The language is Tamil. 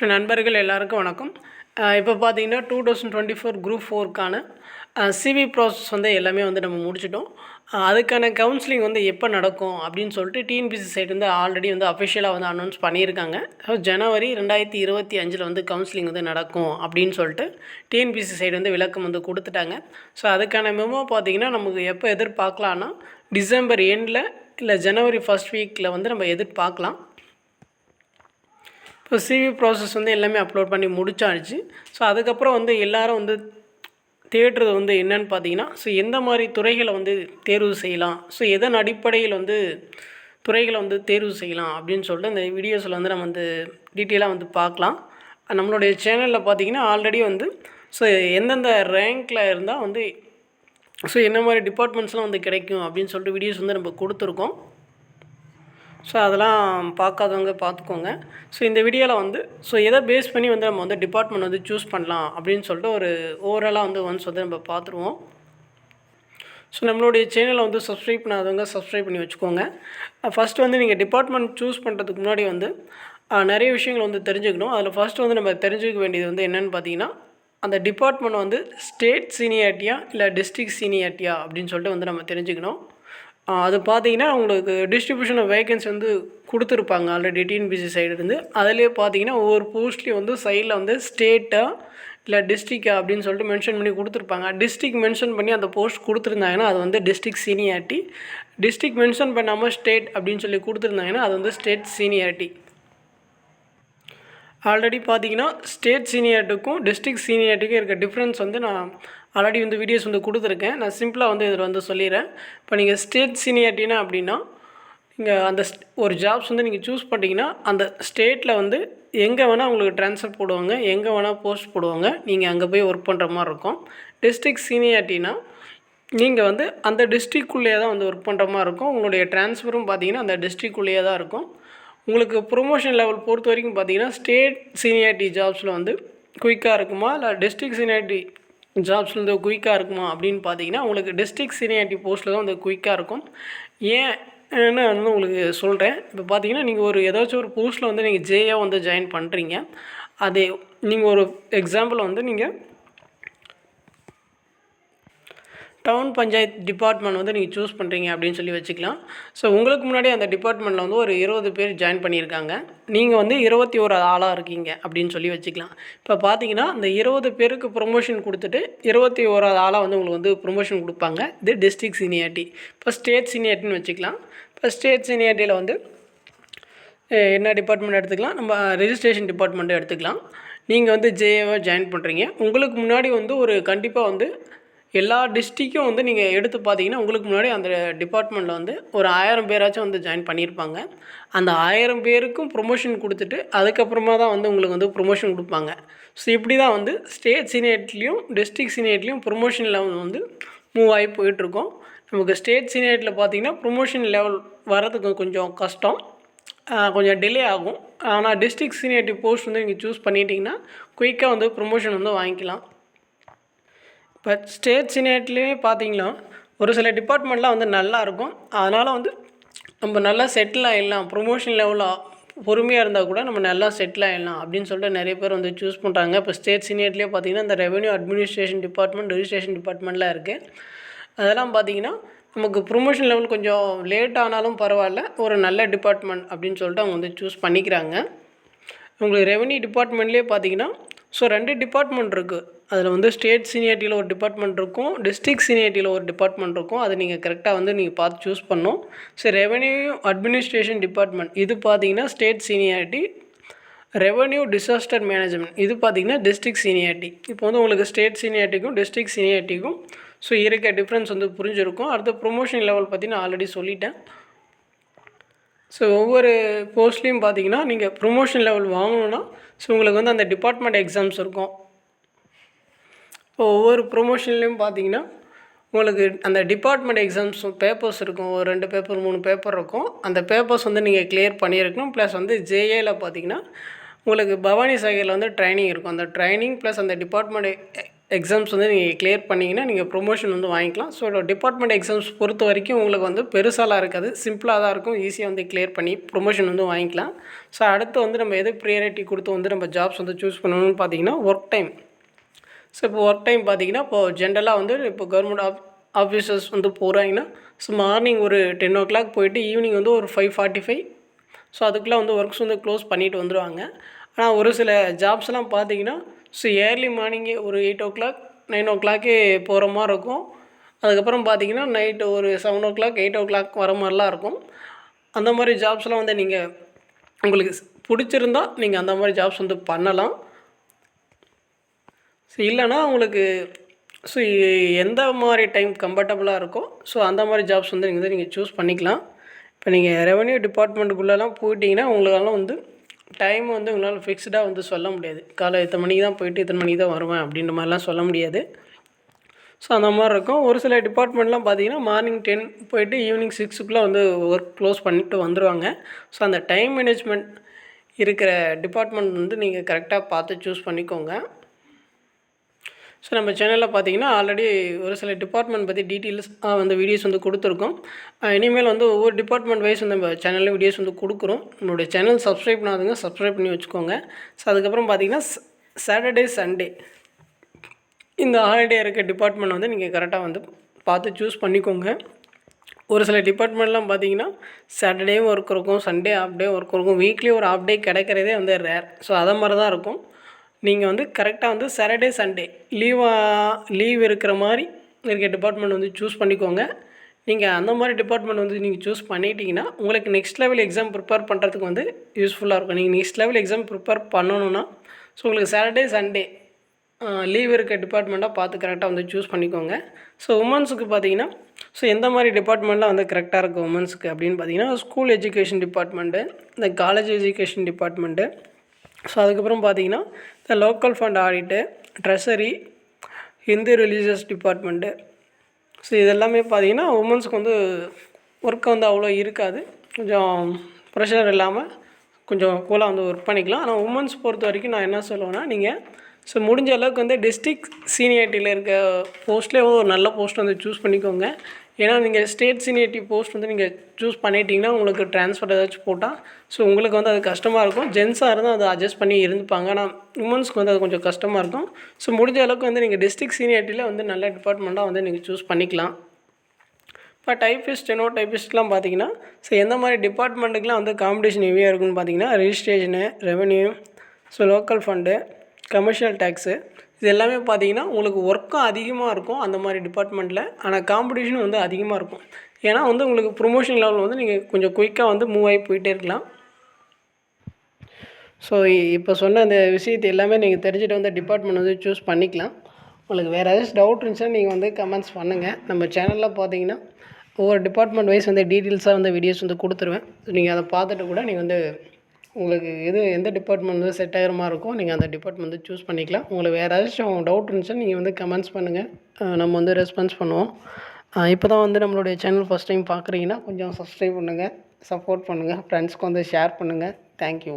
ஸோ நண்பர்கள் எல்லாருக்கும் வணக்கம். இப்போ பார்த்தீங்கன்னா two thousand twenty four group ஃபோருக்கான CV process வந்து எல்லாமே வந்து நம்ம முடிச்சிட்டோம். அதுக்கான கவுன்சிலிங் வந்து எப்போ நடக்கும் அப்படின்னு சொல்லிட்டு டிஎன்பிசி சைடு வந்து ஆல்ரெடி வந்து அஃபிஷியலாக வந்து அனௌன்ஸ் பண்ணியிருக்காங்க. ஸோ ஜனவரி ரெண்டாயிரத்தி இருபத்தி அஞ்சில் வந்து கவுன்சிலிங் வந்து நடக்கும் அப்படின்னு சொல்லிட்டு டிஎன்பிசி சைடு வந்து விளக்கம் வந்து கொடுத்துட்டாங்க. ஸோ அதுக்கான மெமோ பார்த்தீங்கன்னா நமக்கு எப்போ எதிர்பார்க்கலான்னா டிசம்பர் எண்டில் இல்லை ஜனவரி ஃபர்ஸ்ட் வீக்கில் வந்து நம்ம எதிர்பார்க்கலாம். இப்போ சிவி ப்ராசஸ் வந்து எல்லாமே அப்லோட் பண்ணி முடிச்சாச்சு. ஸோ அதுக்கப்புறம் வந்து எல்லாரும் வந்து தேடுறது வந்து என்னன்னு பார்த்தீங்கன்னா ஸோ எந்த மாதிரி துறைகளை வந்து தேர்வு செய்யலாம்? ஸோ எதன் அடிப்படையில் வந்து துறைகளை வந்து தேர்வு செய்யலாம் அப்படின்னு சொல்லிட்டு இந்த வீடியோஸில் வந்து நம்ம வந்து டீட்டெயிலாக வந்து பார்க்கலாம். நம்மளுடைய சேனலில் பார்த்தீங்கன்னா ஆல்ரெடி வந்து ஸோ எந்தெந்த ரேங்க்கில் இருந்தால் வந்து ஸோ என்ன மாதிரி டிபார்ட்மெண்ட்ஸ்லாம் வந்து கிடைக்கும் அப்படின்னு சொல்லிட்டு வீடியோஸ் வந்து நம்ம கொடுத்துருக்கோம். ஸோ அதெல்லாம் பார்க்காதவங்க பார்த்துக்கோங்க. ஸோ இந்த வீடியோவில் வந்து ஸோ எதை பேஸ் பண்ணி வந்து நம்ம வந்து டிபார்ட்மெண்ட் வந்து சூஸ் பண்ணலாம் அப்படின்னு சொல்லிட்டு ஒரு ஓவராலாக வந்து ஒன்ஸ் வந்து நம்ம பார்த்துருவோம். ஸோ நம்மளுடைய சேனலை வந்து சப்ஸ்கிரைப் பண்ணாதவங்க சப்ஸ்கிரைப் பண்ணி வச்சுக்கோங்க. ஃபஸ்ட்டு வந்து நீங்கள் டிபார்ட்மெண்ட் சூஸ் பண்ணுறதுக்கு முன்னாடி வந்து நிறைய விஷயங்கள் வந்து தெரிஞ்சுக்கணும். அதில் ஃபஸ்ட்டு வந்து நம்ம தெரிஞ்சுக்க வேண்டியது வந்து என்னென்னு பார்த்தீங்கன்னா அந்த டிபார்ட்மெண்ட் வந்து ஸ்டேட் சீனியாரிட்டியா இல்லை டிஸ்ட்ரிக்ட் சீனியாரிட்டியா அப்படின்னு சொல்லிட்டு வந்து நம்ம தெரிஞ்சுக்கணும். அது பார்த்தீங்கன்னா உங்களுக்கு டிஸ்ட்ரிபியூஷன் ஆஃப் வேகன்சி வந்து கொடுத்துருப்பாங்க ஆல்ரெடி டிஎன்பிசி சைடுலேருந்து அதிலே பார்த்தீங்கன்னா ஒவ்வொரு போஸ்ட்லேயும் வந்து சைடில் வந்து ஸ்டேட்டா இல்லை டிஸ்ட்ரிக்டா அப்படின்னு சொல்லிட்டு மென்ஷன் பண்ணி கொடுத்துருப்பாங்க. டிஸ்ட்ரிக் மென்ஷன் பண்ணி அந்த போஸ்ட் கொடுத்துருந்தாங்கன்னா அது வந்து டிஸ்ட்ரிக் சீனியாரிட்டி டிஸ்ட்ரிக் மென்ஷன் பண்ணாமல் ஸ்டேட் அப்படின்னு சொல்லி கொடுத்துருந்தாங்கன்னா அது வந்து ஸ்டேட் சீனியாரிட்டி ஆல்ரெடி பார்த்தீங்கன்னா ஸ்டேட் சீனியாரிட்டிக்கும் டிஸ்ட்ரிக்ட் சீனியாரிட்டிக்கும் இருக்க டிஃப்ரென்ஸ் வந்து நான் ஆல்ரெடி வந்து வீடியோஸ் வந்து கொடுத்துருக்கேன். நான் சிம்பிளாக வந்து இதில் வந்து சொல்லிடுறேன் இப்போ நீங்கள் ஸ்டேட் சீனியாரிட்டினா அப்படின்னா நீங்கள் அந்த ஒரு ஜாப்ஸ் வந்து நீங்கள் சூஸ் பண்ணிட்டீங்கன்னா அந்த ஸ்டேட்டில் வந்து எங்கே வேணால் உங்களுக்கு ட்ரான்ஸ்ஃபர் போடுவாங்க எங்கே வேணால் போஸ்ட் போடுவாங்க நீங்கள் அங்கே போய் ஒர்க் பண்ணுற மாதிரி இருக்கும். டிஸ்ட்ரிக்ட் சீனியாரிட்டினா நீங்கள் வந்து அந்த டிஸ்ட்ரிக்குள்ளேயே தான் வந்து ஒர்க் பண்ணுற மாதிரி இருக்கும். உங்களுடைய ட்ரான்ஸ்ஃபரும் பார்த்தீங்கன்னா அந்த டிஸ்ட்ரிக்குள்ளேயே தான் இருக்கும். உங்களுக்கு ப்ரொமோஷன் லெவல் பொறுத்த வரைக்கும் பார்த்தீங்கன்னா ஸ்டேட் சீனியாரிட்டி ஜாப்ஸில் வந்து குயிக்காக இருக்குமா? இல்லை டிஸ்ட்ரிக்ட் சீனியாரிட்டி ஜாப்ஸ் வந்து குயிக்காக இருக்குமா அப்படின்னு பார்த்தீங்கன்னா உங்களுக்கு டிஸ்ட்ரிக்ட் சீனியாரிட்டி போஸ்ட்டில் தான் வந்து குயிக்காக இருக்கும். ஏன் ஏன்னு வந்து உங்களுக்கு சொல்கிறேன் இப்போ பார்த்தீங்கன்னா நீங்கள் ஒரு ஏதாச்சும் ஒரு போஸ்ட்டில் வந்து நீங்கள் ஜேயாக வந்து ஜாயின் பண்ணுறீங்க அதே நீங்கள் ஒரு எக்ஸாம்பிள் வந்து நீங்கள் டவுன் பஞ்சாயத்து டிபார்ட்மெண்ட் வந்து நீங்கள் சூஸ் பண்ணுறீங்க அப்படின்னு சொல்லி வச்சுக்கலாம். ஸோ உங்களுக்கு முன்னாடி அந்த டிபார்ட்மெண்ட்டில் வந்து ஒரு இருபது பேர் ஜாயின் பண்ணியிருக்காங்க. நீங்கள் வந்து இருபத்தி ஒரு ஆளாக இருக்கீங்க அப்படின்னு சொல்லி வச்சுக்கலாம். இப்போ பார்த்தீங்கன்னா அந்த இருபது பேருக்கு ப்ரொமோஷன் கொடுத்துட்டு இருபத்தி ஓராது ஆளாக வந்து உங்களுக்கு வந்து ப்ரொமோஷன் கொடுப்பாங்க. இது டிஸ்ட்ரிக்ட் சீனியாரிட்டி இப்போ ஸ்டேட் சீனியாரிட்டின்னு வச்சுக்கலாம். இப்போ ஸ்டேட் சீனியாரிட்டியில் வந்து என்ன டிபார்ட்மெண்ட் எடுத்துக்கலாம்? நம்ம ரெஜிஸ்ட்ரேஷன் டிபார்ட்மெண்ட்டை எடுத்துக்கலாம். நீங்கள் வந்து ஜேஏவை ஜாயின் பண்ணுறீங்க உங்களுக்கு முன்னாடி வந்து ஒரு கண்டிப்பாக வந்து எல்லா டிஸ்ட்ரிக்கும் வந்து நீங்கள் எடுத்து பார்த்தீங்கன்னா உங்களுக்கு முன்னாடி அந்த டிபார்ட்மெண்ட்டில் வந்து ஒரு ஆயிரம் பேராச்சும் வந்து ஜாயின் பண்ணியிருப்பாங்க. அந்த ஆயிரம் பேருக்கும் ப்ரொமோஷன் கொடுத்துட்டு அதுக்கப்புறமா தான் வந்து உங்களுக்கு வந்து ப்ரொமோஷன் கொடுப்பாங்க. ஸோ இப்படி தான் வந்து ஸ்டேட் சீனியர்ட்லேயும் டிஸ்ட்ரிக்ட் சீனியர்ட்லேயும் ப்ரொமோஷன் லெவல் வந்து மூவ் ஆகி போயிட்டுருக்கோம். நமக்கு ஸ்டேட் சீனியர்ட்டில் பார்த்தீங்கன்னா ப்ரொமோஷன் லெவல் வரதுக்கு கொஞ்சம் கஷ்டம். கொஞ்சம் டிலே ஆகும். ஆனால் டிஸ்ட்ரிக்ட் சீனியாரிட்டி போஸ்ட் வந்து நீங்கள் சூஸ் பண்ணிட்டீங்கன்னா குயிக்காக வந்து ப்ரொமோஷன் வந்து வாங்கிக்கலாம். இப்போ ஸ்டேட் சினேட்லேயுமே பார்த்தீங்கன்னா ஒரு சில டிபார்ட்மெண்ட்லாம் வந்து நல்லா இருக்கும். அதனால் வந்து நம்ம நல்லா செட்டில் ஆகிடலாம் ப்ரொமோஷன் லெவலில் பொறுமையாக இருந்தால் கூட நம்ம நல்லா செட்டில் ஆகிடலாம் அப்படின்னு சொல்லிட்டு நிறைய பேர் வந்து சூஸ் பண்ணுறாங்க இப்போ ஸ்டேட் சீனியர்லேயே பார்த்தீங்கன்னா இந்த ரெவென்யூ அட்மினிஸ்ட்ரேஷன் டிபார்ட்மெண்ட் ரெஜிஸ்ட்ரேஷன் டிபார்ட்மெண்ட்லாம் இருக்குது அதெல்லாம் பார்த்தீங்கன்னா நமக்கு ப்ரொமோஷன் லெவல் கொஞ்சம் லேட் ஆனாலும் பரவாயில்ல. ஒரு நல்ல டிபார்ட்மெண்ட் அப்படின்னு சொல்லிட்டு அவங்க வந்து சூஸ் பண்ணிக்கிறாங்க. உங்களுக்கு ரெவென்யூ டிபார்ட்மெண்ட்லேயே பார்த்தீங்கன்னா ஸோ ரெண்டு டிபார்ட்மெண்ட் இருக்குது அதில் வந்து ஸ்டேட் சீனியாரிட்டியில் ஒரு டிபார்ட்மெண்ட் இருக்கும் டிஸ்ட்ரிக்ட் சீனியாரிட்டியில் ஒரு டிபார்ட்மெண்ட் இருக்கும். அதை நீங்கள் கரெக்டாக வந்து நீங்கள் பார்த்து சூஸ் பண்ணணும். ஸோ ரெவென்யூ அட்மினிஸ்ட்ரேஷன் டிபார்ட்மெண்ட் இது பார்த்தீங்கன்னா state seniority. Revenue disaster management இது பார்த்தீங்கன்னா டிஸ்ட்ரிக்ட் சீனியாரிட்டி. இப்போ வந்து உங்களுக்கு ஸ்டேட் சீனியாரிட்டிக்கும் டிஸ்ட்ரிக்ட் சீனியாரிட்டிக்கும் ஸோ இருக்க டிஃப்ரென்ஸ் வந்து புரிஞ்சிருக்கும். அடுத்த ப்ரொமோஷன் லெவல் பற்றி நான் ஆல்ரெடி சொல்லிட்டேன். ஸோ ஒவ்வொரு போஸ்ட்லேயும் பார்த்தீங்கன்னா நீங்கள் ப்ரொமோஷன் லெவல் வாங்கணுன்னா ஸோ உங்களுக்கு வந்து அந்த டிபார்ட்மெண்ட் எக்ஸாம்ஸ் இருக்கும். ஒவ்வொரு ப்ரொமோஷன்லேயும் பார்த்தீங்கன்னா உங்களுக்கு அந்த டிபார்ட்மெண்ட் எக்ஸாம்ஸ் பேப்பர்ஸ் இருக்கும். ஒரு ரெண்டு பேப்பர் மூணு பேப்பர் இருக்கும். அந்த பேப்பர்ஸ் வந்து நீங்கள் கிளியர் பண்ணியிருக்கணும். ப்ளஸ் வந்து ஜேஏல பார்த்தீங்கன்னா உங்களுக்கு பவானி சாகரில் வந்து ட்ரைனிங் இருக்கும். அந்த ட்ரைனிங் ப்ளஸ் அந்த டிபார்ட்மெண்ட் எக்ஸாம்ஸ் வந்து நீங்கள் கிளியர் பண்ணிங்கன்னா நீங்கள் ப்ரொமோஷன் வந்து வாங்கிக்கலாம். ஸோ டிபார்ட்மெண்ட் எக்ஸாம்ஸ் பொறுத்த வரைக்கும் உங்களுக்கு வந்து பெருசாலாம் இருக்காது. சிம்பிளாக தான் இருக்கும். ஈஸியாக வந்து கிளியர் பண்ணி ப்ரொமோஷன் வந்து வாங்கிக்கலாம். ஸோ அடுத்து வந்து நம்ம எது ப்ரியாரிட்டி கொடுத்து வந்து நம்ம ஜாப்ஸ் வந்து சூஸ் பண்ணணும்னு பார்த்தீங்கன்னா ஒர்க் டைம் ஸோ இப்போ ஒர்க் டைம் பார்த்தீங்கன்னா இப்போது ஜென்ரலாக வந்து இப்போ கவர்மெண்ட் ஆஃப் ஆஃபீஸர்ஸ் வந்து போகிறாங்கன்னா ஸோ மார்னிங் ஒரு டென் ஓ கிளாக் போயிட்டு ஈவினிங் வந்து ஒரு ஃபைவ் ஃபார்ட்டி ஃபைவ் ஸோ அதுக்குள்ளே வந்து ஒர்க்ஸ் வந்து க்ளோஸ் பண்ணிட்டு வந்துடுவாங்க ஆனால் ஒரு சில ஜாப்ஸ்லாம் பார்த்தீங்கன்னா ஸோ ஏர்லி மார்னிங்கே ஒரு எயிட் ஓ கிளாக் நைன் ஓ கிளாக்கே போகிற மாதிரி இருக்கும். அதுக்கப்புறம் பார்த்தீங்கன்னா நைட்டு ஒரு seven o'clock eight o'clock வர மாதிரிலாம் இருக்கும். அந்த மாதிரி ஜாப்ஸ்லாம் வந்து நீங்கள் உங்களுக்கு பிடிச்சிருந்தா நீங்கள் அந்த மாதிரி ஜாப்ஸ் வந்து பண்ணலாம். ஸோ இல்லைன்னா உங்களுக்கு ஸோ எந்த மாதிரி டைம் கம்ஃபர்டபுளாக இருக்கோ ஸோ அந்த மாதிரி ஜாப்ஸ் வந்து நீங்கள் வந்து நீங்கள் சூஸ் பண்ணிக்கலாம். இப்போ நீங்கள் ரெவன்யூ டிபார்ட்மெண்ட்டுக்குள்ளெல்லாம் போயிட்டீங்கன்னா உங்களால் வந்து டைம் வந்து உங்களால் ஃபிக்ஸ்டாக வந்து சொல்ல முடியாது. காலை இத்தனை மணிக்கு தான் போயிட்டு இத்தனை மணிக்கு தான் வருவேன் அப்படின்ற மாதிரிலாம் சொல்ல முடியாது. ஸோ அந்த மாதிரி இருக்கும். ஒரு சில டிபார்ட்மெண்ட்லாம் பார்த்தீங்கன்னா மார்னிங் டென் போயிட்டு ஈவினிங் சிக்ஸுக்குள்ளே வந்து ஒர்க் க்ளோஸ் பண்ணிட்டு வந்துடுவாங்க ஸோ அந்த டைம் மேனேஜ்மெண்ட் இருக்கிற டிபார்ட்மெண்ட் வந்து நீங்கள் கரெக்டாக பார்த்து சூஸ் பண்ணிக்கோங்க. ஸோ நம்ம சேனலில் பார்த்தீங்கன்னா ஆல்ரெடி ஒரு சில டிபார்ட்மெண்ட் பற்றி டீட்டெயில்ஸ் வந்து வீடியோஸ் வந்து கொடுத்துருக்கோம். இனிமேல் வந்து ஒவ்வொரு டிபார்ட்மெண்ட் வைஸ் வந்து நம்ம சேனலில் வீடியோஸ் வந்து கொடுக்குறோம். நம்மளுடைய சேனல் சப்ஸ்கிரைப் பண்ணாதுங்க சப்ஸ்கிரைப் பண்ணி வச்சுக்கோங்க. ஸோ அதுக்கப்புறம் பார்த்தீங்கன்னா சாட்டர்டே சண்டே இந்த ஹாலிடே இருக்க டிபார்ட்மெண்ட் வந்து நீங்கள் கரெக்டாக வந்து பார்த்து சூஸ் பண்ணிக்கோங்க. ஒரு சில டிபார்ட்மெண்ட்லாம் பார்த்தீங்கன்னா சாட்டர்டேவும் ஒர்க் இருக்கும் சண்டே ஆஃப் டே ஒர்க் இருக்கும். வீக்லி ஒரு ஆஃப் டே கிடைக்கிறதே வந்து ரேர் ஸோ அதை மாதிரி தான் இருக்கும். நீங்கள் வந்து கரெக்டாக வந்து சாட்டர்டே சண்டே லீவாக லீவ் இருக்கிற மாதிரி இருக்க டிபார்ட்மெண்ட் வந்து சூஸ் பண்ணிக்கோங்க. நீங்கள் அந்த மாதிரி டிபார்ட்மெண்ட் வந்து நீங்கள் சூஸ் பண்ணிட்டீங்கன்னா உங்களுக்கு நெக்ஸ்ட் லெவல் எக்ஸாம் ப்ரிப்பேர் பண்ணுறதுக்கு வந்து யூஸ்ஃபுல்லாக இருக்கும். நீங்கள் நெக்ஸ்ட் லெவல் எக்ஸாம் ப்ரிப்பேர் பண்ணணுன்னா ஸோ உங்களுக்கு சாட்டர்டே சண்டே லீவ் இருக்க டிபார்ட்மெண்ட்டாக பார்த்து கரெக்டாக வந்து சூஸ் பண்ணிக்கோங்க. ஸோ உமன்ஸுக்கு பார்த்தீங்கன்னா ஸோ எந்த மாதிரி டிபார்ட்மெண்ட்லாம் வந்து கரெக்டாக இருக்கும் உமன்ஸுக்கு அப்படின்னு பார்த்தீங்கன்னா ஸ்கூல் எஜுகேஷன் டிபார்ட்மெண்ட்டு இந்த காலேஜ் எஜுகேஷன் டிபார்ட்மெண்ட்டு ஸோ அதுக்கப்புறம் பார்த்தீங்கன்னா இந்த local fund audit treasury Hindu religious department so இதெல்லாமே பார்த்தீங்கன்னா உமன்ஸுக்கு வந்து ஒர்க் வந்து அவ்வளோ இருக்காது. கொஞ்சம் ப்ரெஷர் இல்லாமல் கொஞ்சம் கூலாக வந்து ஒர்க் பண்ணிக்கலாம். ஆனால் உமன்ஸ் பொறுத்த வரைக்கும் நான் என்ன சொல்லுவேன்னா நீங்கள் ஸோ முடிஞ்ச அளவுக்கு வந்து டிஸ்ட்ரிக்ட் சீனியாரிட்டியில் இருக்க போஸ்ட்லேயே ஒரு நல்ல போஸ்ட் வந்து சூஸ் பண்ணிக்கோங்க. ஏன்னா நீங்கள் ஸ்டேட் சீனியரிட்டி போஸ்ட் வந்து நீங்கள் சூஸ் பண்ணிட்டீங்கன்னா உங்களுக்கு ட்ரான்ஸ்ஃபர் ஏதாச்சும் போட்டால் ஸோ உங்களுக்கு வந்து அது கஷ்டமாக இருக்கும். ஜென்ஸாக இருந்தால் அதை அட்ஜஸ்ட் பண்ணி இருந்துப்பாங்க. ஆனால் உமன்ஸ்க்கு வந்து அது கொஞ்சம் கஷ்டமாக இருக்கும். ஸோ முடிஞ்ச அளவுக்கு வந்து நீங்கள் டிஸ்ட்ரிக்ட் சீனியரிட்டியில் வந்து நல்ல டிபார்ட்மெண்ட்டாக வந்து நீங்கள் சூஸ் பண்ணிக்கலாம். இப்போ டைப்பிஸ்ட் ஸ்டெனோ டைப்பிஸ்ட்லாம் பார்த்தீங்கன்னா ஸோ எந்த மாதிரி டிபார்ட்மெண்ட்டுக்குலாம் வந்து காம்படிஷன் ஹெவியாக இருக்குன்னு பார்த்தீங்கன்னா registration revenue so local fund commercial tax இது எல்லாமே பார்த்தீங்கன்னா உங்களுக்கு ஒர்க்கும் அதிகமாக இருக்கும் அந்த மாதிரி டிபார்ட்மெண்ட்டில் ஆனால் காம்படிஷனும் வந்து அதிகமாக இருக்கும். ஏன்னா வந்து உங்களுக்கு ப்ரொமோஷன் லெவலில் வந்து நீங்கள் கொஞ்சம் குயிக்காக வந்து மூவ் ஆகி போயிட்டே இருக்கலாம். ஸோ இப்போ சொன்ன அந்த விஷயத்தை எல்லாமே நீங்கள் தெரிஞ்சுட்டு வந்து டிபார்ட்மெண்ட் வந்து சூஸ் பண்ணிக்கலாம். உங்களுக்கு வேறு ஏதாச்சும் டவுட் இருந்துச்சுன்னா நீங்கள் வந்து கமெண்ட்ஸ் பண்ணுங்கள் நம்ம சேனலில் பார்த்தீங்கன்னா ஒவ்வொரு டிபார்ட்மெண்ட் வைஸ் வந்து டீட்டெயில்ஸாக வந்து வீடியோஸ் வந்து கொடுத்துருவேன். நீங்கள் அதை பார்த்துட்டு கூட நீங்கள் வந்து உங்களுக்கு எது எந்த டிபார்ட்மெண்ட் வந்து செட் ஆகிற மாதிரி இருக்கோ நீங்கள் அந்த டிபார்ட்மெண்ட் வந்து சூஸ் பண்ணிக்கலாம். உங்களுக்கு வேறு ஏதாச்சும் டவுட் இருந்துச்சுன்னா நீங்கள் வந்து கமெண்ட்ஸ் பண்ணுங்கள் நம்ம வந்து ரெஸ்பான்ஸ் பண்ணுவோம். இப்போ தான் வந்து நம்மளுடைய சேனல் ஃபஸ்ட் டைம் பார்க்குறீங்கன்னா கொஞ்சம் சப்ஸ்கிரைப் பண்ணுங்கள் சப்போர்ட் பண்ணுங்கள் ஃப்ரெண்ட்ஸ்க்கு வந்து ஷேர் பண்ணுங்கள் தேங்க்யூ